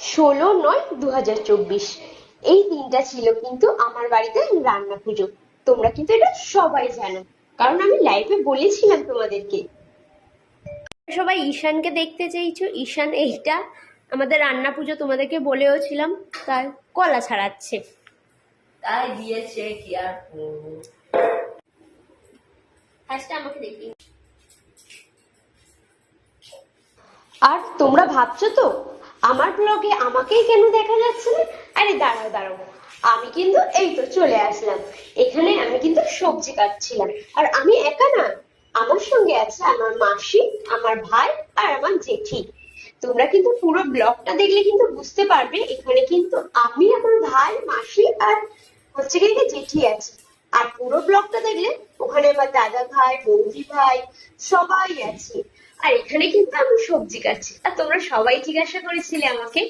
ষোলো নয় দু হাজার চব্বিশ। এই দিনটা ছিল কিন্তু আমার বাড়িতে রান্না পুজো। তোমরা কিন্তু এটা সবাই জানো। কারণ আমি লাইভে বলেছিলাম তোমাদেরকে। সবাই ঈশানকে দেখতে চাইছো ঈশান এইটা আমাদের রান্না পুজো তোমাদেরকে বলেও ছিলাম তার কলা ছাড়াচ্ছে। তাই দিয়েছে কি আর ফার্স্টে আমাকে দেখি। আর তোমরা ভাবছ তো আমার ব্লগে আমাকেই কেন দেখা যাচ্ছে না? আরে দাঁড়াও দাঁড়াও। আমি কিন্তু এই তো চলে আসলাম। এখানে আমি কিন্তু সবজি কাটছিলাম। আর আমি একা না, আমার সঙ্গে আছে আমার মাসি, আমার ভাই আর আমার জেঠি। তোমরা কিন্তু পুরো ব্লগটা দেখলে কিন্তু বুঝতে পারবে, এখানে কিন্তু আমি, আমার ভাই, মাসি আর হচ্ছে কি যে জেঠি আছে। আর পুরো ব্লগটা দেখলে ওখানে আমার দাদা ভাই, বৌদি ভাই সবাই আছে। আর এখানে কিন্তু আমি সবজি কাটছি। আর তোমরা সবাই জিজ্ঞাসা করেছিলে আমাকে,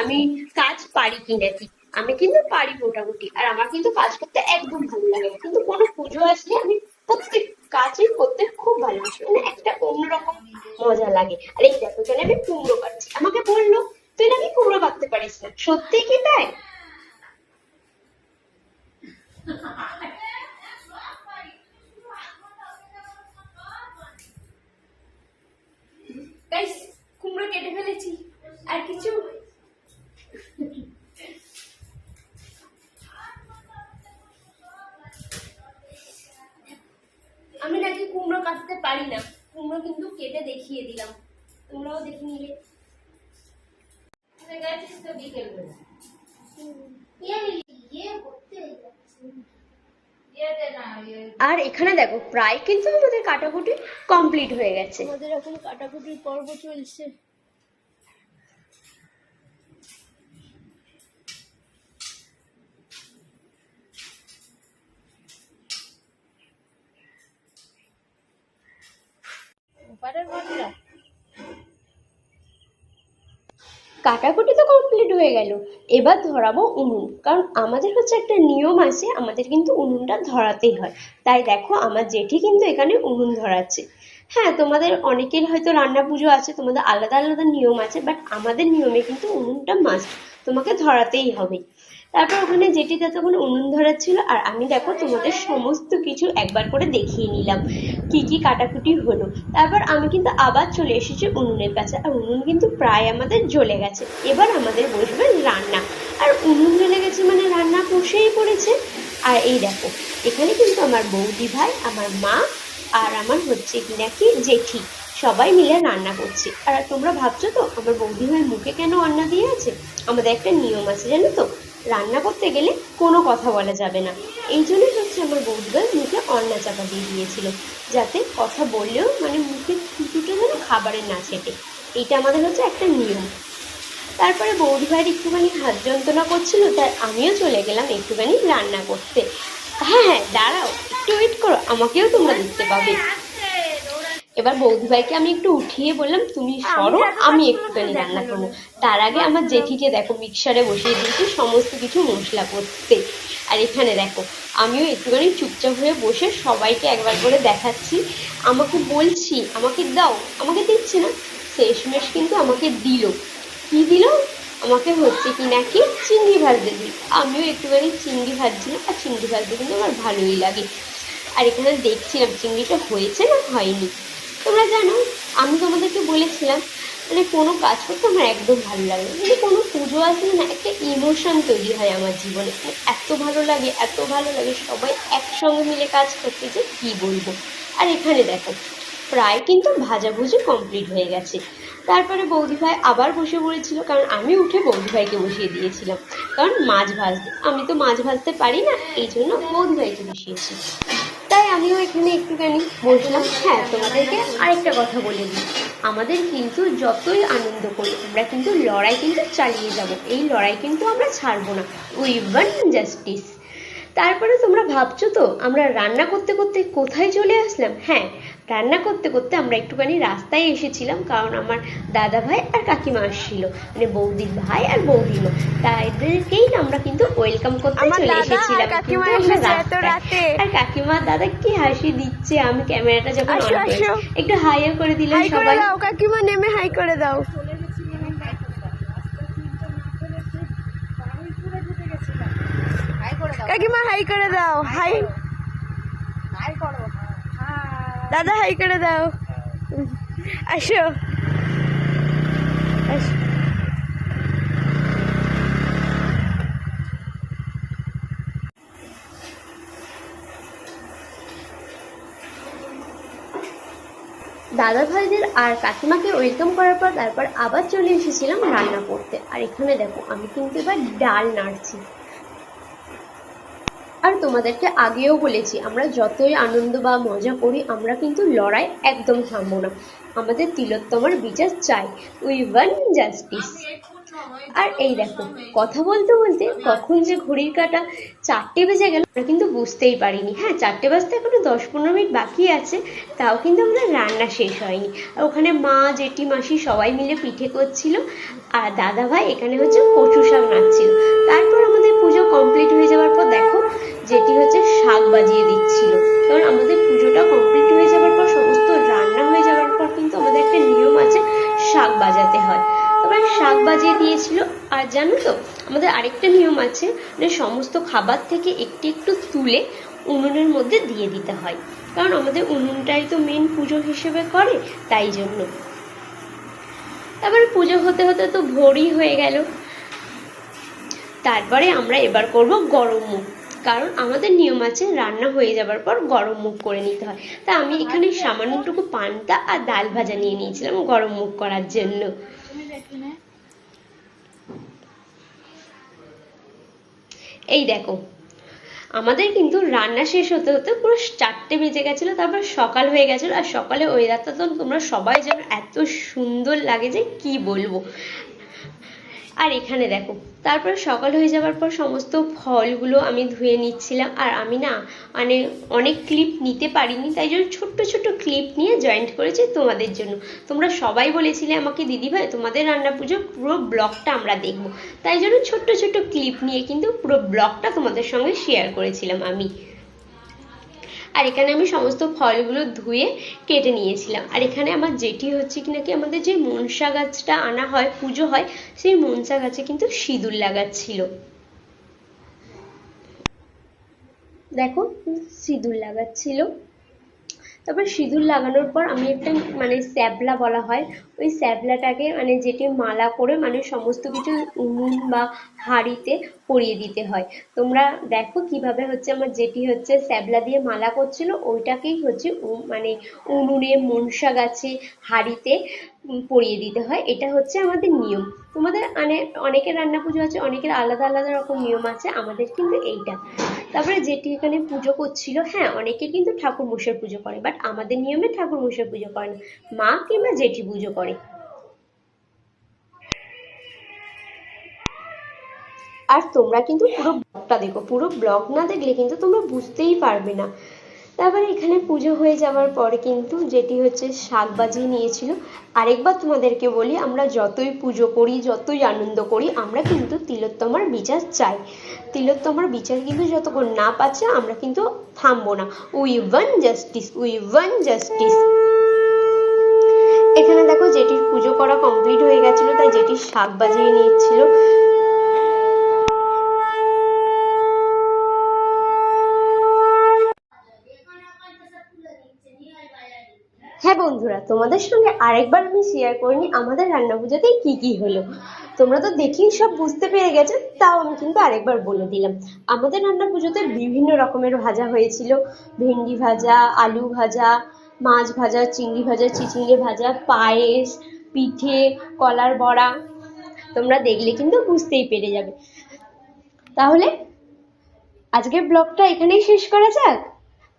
আমি কাজ পারি কি? নাকি আমি কিন্তু পারি মোটামুটি। আর আমার কিন্তু কাজ করতে একদম ভালো লাগে কিন্তু কোনো পুজো আসলে আমি প্রত্যেক কাজই করতে খুব ভালোবাসি। মানে একটা অন্যরকম মজা লাগে। আর এই দেখো, এখানে আমি কুমড়ো কাটছি। আমাকে বলল, তুই নাকি কুমড়ো কাটতে পারিস না? সত্যি কি তাই? কেটে ফেলেছি আর কিছু আমি নাকি কুমড়ো কাটতে পারি না। কুমড়ো কিন্তু কেটে দেখিয়ে দিলাম। তোমরাও দেখে নিলে। গেছিস তো বিকেল বেলা ইয়েতে না ইয়ে। আর এখানে দেখো প্রায় কিন্তু আমাদের কাটাকুটি কমপ্লিট হয়ে গেছে। আমাদের এখন কাটাকুটির পর্ব চলছে। কাটাকুটি তো কমপ্লিট হয়ে গেল। এবার ধরাবো উনুন, কারণ আমাদের হচ্ছে একটা নিয়ম আছে, আমাদের কিন্তু উনুনটা ধরাতেই হয়। তাই দেখো, আমার জেঠি কিন্তু এখানে উনুন ধরাচ্ছে। হ্যাঁ তোমাদের অনেকের হয়তো রান্না পুজো আছে, তোমাদের আলাদা আলাদা নিয়ম আছে বাট আমাদের নিয়মে কিন্তু উনুনটা মাস্ট তোমাকে ধরাতেই হবে। তারপর ওখানে জেঠিটা তখন উনুন ধরাচ্ছিল আর আমি দেখো তোমাদের সমস্ত কিছু একবার করে দেখিয়ে নিলাম। কি কি কাটাকুটি হলো। তারপর আমি কিন্তু আবার চলে এসেছি উনুনের কাছে আর উনুন কিন্তু প্রায় আমাদের জ্বলে গেছে। এবার আমাদের বসবে রান্না। আর উনুন জ্বলে গেছে মানে রান্না বসেই পড়েছে। আর এই দেখো, এখানে কিন্তু আমার বৌদি ভাই, আমার মা আর আমার হচ্ছে কি নাকি জেঠি, সবাই মিলে রান্না করছে। আর তোমরা ভাবছ তো, আমার বৌদি ভাইয়ের মুখে কেন অন্না দিয়ে আছে? আমাদের একটা নিয়ম আছে, জানো তো? রান্না করতে গেলে কোনো কথা বলা যাবে না। এই জন্যই হচ্ছে আমার বৌদিভাই মুখে অন্না চাপা দিয়ে দিয়েছিল, যাতে কথা বললেও মানে মুখে থুতুটা যেন খাবারের না ছেটে। এইটা আমাদের হচ্ছে একটা নিয়ম। তারপরে বৌদি ভাইয়ের একটুখানি হাত যন্ত্রণা করছিল, তাই আমিও চলে গেলাম একটুখানি রান্না করতে। হ্যাঁ হ্যাঁ দাঁড়াও, একটু ওয়েট করো, আমাকেও তোমরা দেখতে পাবে। এবার বৌদি ভাইকে আমি একটু উঠিয়ে বললাম তুমি সরো আমি একটুখানি রান্না করব। তার আগে আমার জেঠিকে দেখো মিক্সারে বসিয়ে দিয়েছি সমস্ত কিছু মশলা করতে। আর এখানে দেখো আমিও একটুখানি চুপচাপ হয়ে বসে সবাইকে একবার করে দেখাচ্ছি। আমাকে বলছি আমাকে দাও আমাকে দিচ্ছে না? শেষমেশ কিন্তু আমাকে দিল। কি দিল? আমাকে হচ্ছে কি নাকি চিংড়ি ভাজতে দিল। আমিও একটুখানি চিংড়ি ভাজছিলাম আর চিংড়ি ভাজতে কিন্তু আমার ভালোই লাগে। আর এখানে দেখছিলাম চিংড়িটা হয়েছে না হয়নি। তোমরা জানো, আমি তোমাদেরকে বলেছিলাম মানে কোনো কাজ করতে আমার একদম ভালো লাগে মানে কোনো পুজো আসলে না, একটা ইমোশন তৈরি হয় আমার জীবনে। মানে এত ভালো লাগে, এত ভালো লাগে, সবাই একসঙ্গে মিলে কাজ করতে যে কী বলব। আর এখানে দেখো, প্রায় কিন্তু ভাজাভুজি কমপ্লিট হয়ে গেছে। তারপরে বৌদি ভাই আবার বসে পড়েছিল, কারণ আমি উঠে বৌদি ভাইকে বসিয়ে দিয়েছিলাম। কারণ মাছ ভাজতে, আমি তো মাছ ভাজতে পারি না, এই জন্য বৌদি ভাইকে বসিয়েছি। তাই আমিও এখানে একটুখানি বসলাম হ্যাঁ তোমাদেরকে আরেকটা কথা বলে দিই। আমাদের কিন্তু যতই আনন্দ করি, আমরা কিন্তু লড়াই কিন্তু চালিয়ে যাব। এই লড়াই কিন্তু আমরা ছাড়বো না। উই ওয়ান জাস্টিস তারপরে তোমরা ভাবছ তো, আমরা রান্না করতে করতে কোথায় চলে আসলাম? হ্যাঁ রান্না করতে করতে আমরা একটুখানি রাস্তায় এসেছিলাম কারণ আমার দাদা ভাই আর কাকিমা আসছিল মানে বৌদির ভাই আর বৌদির মা। তাদেরকেই আমরা কিন্তু ওয়েলকাম করতে চলে এসেছিলাম। আর কাকিমা দাদা কি হাসি দিচ্ছে আমি ক্যামেরাটা যখন একটু হাইও করে দিলাম সবাই। কাকিমা নেমে হাই করে দাও। কাকিমা হাই করে দাও। হাই দাদা, হাই করে দাও। আসো। দাদা ভাইদের আর কাকিমাকে ওয়েলকাম করার পর তারপর আবার চলে এসেছিলাম রান্না করতে। আর এখানে দেখো, আমি কিন্তু এবার ডাল নাড়ছি। আর তোমাদেরকে আগেও বলেছি, আমরা যতই আনন্দ বা মজা করি, আমরা কিন্তু লড়াই একদম থামবো না। আমাদের তিলোত্তমার বিচার চাই। উই ওয়ান জাস্টিস আর এই দেখো, কথা বলতে বলতে কখন যে ঘড়ির কাটা চারটে বেজে গেল, আমরা কিন্তু বুঝতেই পারিনি। হ্যাঁ চারটে বাজতে এখনও দশ পনেরো মিনিট বাকি আছে, তাও কিন্তু আমাদের রান্না শেষ হয়নি। আর ওখানে মা, জেঠি, মাসি সবাই মিলে পিঠে করছিল, আর দাদা ভাই এখানে হচ্ছে কচু শাক নাড়ছিল। তারপর আমাদের পুজো কমপ্লিট হয়ে যাওয়ার পর দেখো যেটি হচ্ছে শাক বাজিয়ে দিচ্ছিল। কারণ আমাদের পুজোটা কমপ্লিট হয়ে যাওয়ার পর, সমস্ত রান্না হয়ে যাওয়ার পর কিন্তু আমাদের একটা নিয়ম আছে, শাক বাজাতে হয়। তারপরে শাক বাজিয়ে দিয়েছিল, আর জানো তো, আমাদের আরেকটা নিয়ম আছে মানে সমস্ত খাবার থেকে একটু একটু তুলে উনুনের মধ্যে দিয়ে দিতে হয়। কারণ আমাদের উনুনটাই তো মেন পুজো হিসেবে করে, তাই জন্য। তারপরে পুজো হতে হতে তো ভোরই হয়ে গেল। তারপরে আমরা এবার করব গরম মুখ। কারণ আমাদের নিয়ম আছে রান্না হয়ে যাবার পর গরম মুখ করে নিতে হয়। তা আমি এখানে সামান্যটুকু পান্তা আর ডাল ভাজা নিয়ে নিয়েছিলাম গরম মুখ করার জন্য। এই দেখো, আমাদের কিন্তু রান্না শেষ হতে হতে পুরো চারটে বেজে গেছিল, তারপর সকাল হয়ে গেছিল, আর সকালে ওয়েদারটা তো তোমরা সবাই যেন এত সুন্দর লাগে যে কি বলব। আর এখানে দেখো, তারপর সকাল হয়ে যাওয়ার পর সমস্ত ফলগুলো আমি ধুয়ে নিচ্ছিলাম। আর আমি না মানে অনেক ক্লিপ নিতে পারিনি, তাই জন্য ছোট্ট ছোট্ট ক্লিপ নিয়ে জয়েন্ট করেছি তোমাদের জন্য। তোমরা সবাই বলেছিলে আমাকে, দিদিভাই, তোমাদের রান্না পুজো পুরো ব্লগটা আমরা দেখব। তাই জন্য ছোট্ট ছোট্ট ক্লিপ নিয়ে কিন্তু পুরো ব্লগটা তোমাদের সঙ্গে শেয়ার করেছিলাম আমি। আর এখানে আমি সমস্ত ফলগুলো ধুয়ে কেটে নিয়েছিলাম। আর এখানে আমার যেটি হচ্ছে কি নাকি আমাদের যে মনসা গাছটা আনা হয়, পুজো হয়, সেই মনসা গাছে কিন্তু সিঁদুর লাগাচ্ছিল। দেখো, সিঁদুর লাগাচ্ছিল। তারপর সিঁদুর লাগানোর পর আমি একটা মানে স্যাবলা বলা হয়, ওই স্যাবলাটাকে মানে যেটি মালা করে মানে সমস্ত কিছু উনুন বা হাঁড়িতে পরিয়ে দিতে হয়। তোমরা দেখো কীভাবে হচ্ছে আমার যেটি হচ্ছে স্যাবলা দিয়ে মালা করছিল, ওইটাকেই হচ্ছে মানে উনুনে মনসা গাছে হাঁড়িতে পরিয়ে দিতে হয়। এটা হচ্ছে আমাদের নিয়ম। তোমাদের মানে অনেকের রান্না পুজো আছে, অনেকের আলাদা আলাদা রকম নিয়ম আছে, আমাদের কিন্তু এইটা। তারপরে যেটি এখানে পুজো করছিল হ্যাঁ অনেকে কিন্তু ঠাকুর মশাই পুজো করে বাট আমাদের নিয়মে ঠাকুর মশাই পুজো করে না। মা কিংবা জেঠি পুজো করে। আর তোমরা কিন্তু পুরো ব্লগটা দেখো। পুরো ব্লগ না দেখলে কিন্তু তোমরা বুঝতেই পারবে না। তারপরে এখানে পুজো হয়ে যাওয়ার পরে কিন্তু যেটি হচ্ছে শাক বাজিয়ে নিয়েছিল। আরেকবার তোমাদেরকে বলি, আমরা যতই পুজো করি, যতই আনন্দ করি, আমরা কিন্তু তিলোত্তমার বিচার চাই। তিলোত্তমার বিচার কিন্তু যতক্ষণ না পাচ্ছে, আমরা কিন্তু থামবো না। We won justice we won justice এখানে দেখো, যেটির পুজো করা কমপ্লিট হয়ে গেছিল, তাই যেটির শাক বাজিয়ে নিচ্ছিল বন্ধুরা, তোমাদের সঙ্গে আরেকবার আমি শেয়ার করিনি আমাদের রান্না পুজোতে কি কি হলো। তোমরা তো দেখেই সব বুঝতে পেরে গেছো, তাও আমি কিন্তু আরেকবার বলে দিলাম। আমাদের রান্না পুজোতে বিভিন্ন রকমের ভাজা হয়েছিল। ভেন্ডি ভাজা, আলু ভাজা, মাছ ভাজা, চিংড়ি ভাজা চিচিঙ্গে ভাজা, পায়েস, পিঠে, কলার বড়া, তোমরা দেখলে কিন্তু বুঝতেই পেরে যাবে। তাহলে আজকের ব্লগটা এখানেই শেষ করা যাক।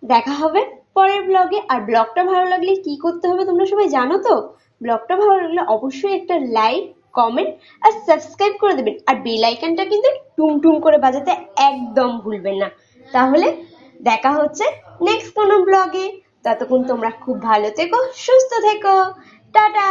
দেখা হবে পরের ব্লগে আর ব্লগটা ভালো লাগলে কি করতে হবে তোমরা সবাই জানো তো? ব্লগটা ভালো লাগলে অবশ্যই একটা লাইক কমেন্ট আর সাবস্ক্রাইব করে দেবেন। আর বেল আইকনটা কিন্তু টুম টুম করে বাজাতে একদম ভুলবেন না। তাহলে দেখা হচ্ছে নেক্সট কোনো ব্লগে ততক্ষণ তোমরা খুব ভালো থেকো, সুস্থ থেকো। টাটা!